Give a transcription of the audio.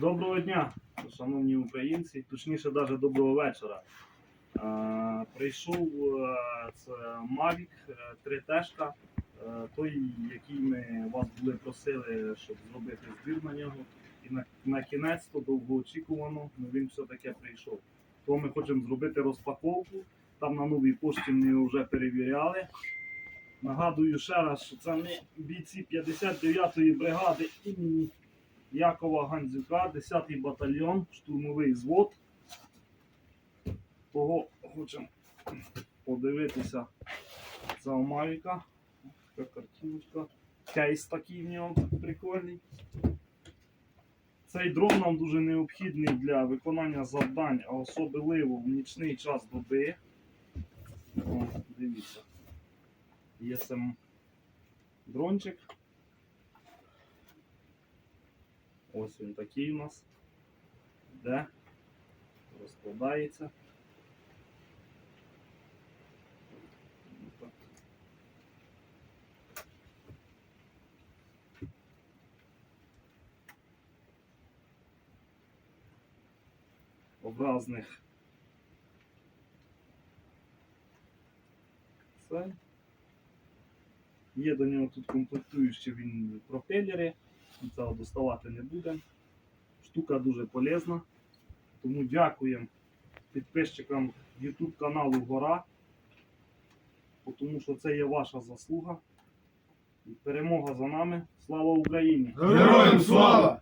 Доброго дня, шановні українці, точніше, навіть доброго вечора. Е, прийшов е, це Mavic 3 тежка, е, той, який ми вас були просили, щоб зробити збір на нього. І на, на кінець то довгоочікувано, ну він все-таки прийшов. То ми хочемо зробити розпаковку. Там на новій пошті ми вже перевіряли. Нагадую ще раз, що це ми бійці 59-ї бригади імені Якова Гандзюка, 10-й батальйон, штурмовий звод. Того хочемо подивитися за Омавіка. Така картиночка. Кейс такий в нього прикольний. Цей дрон нам дуже необхідний для виконання завдань, а особливо в нічний час доби. О, дивіться. Є сам дрончик. Ось він такий у нас. Де? Розкладається. Образних. Це. Є до нього тут комплектуючі він пропелери. Цього доставати не будемо. Штука дуже полезна. Тому дякуємо підписчикам YouTube каналу Гора. Тому що це є ваша заслуга. І перемога за нами. Слава Україні! Героям слава!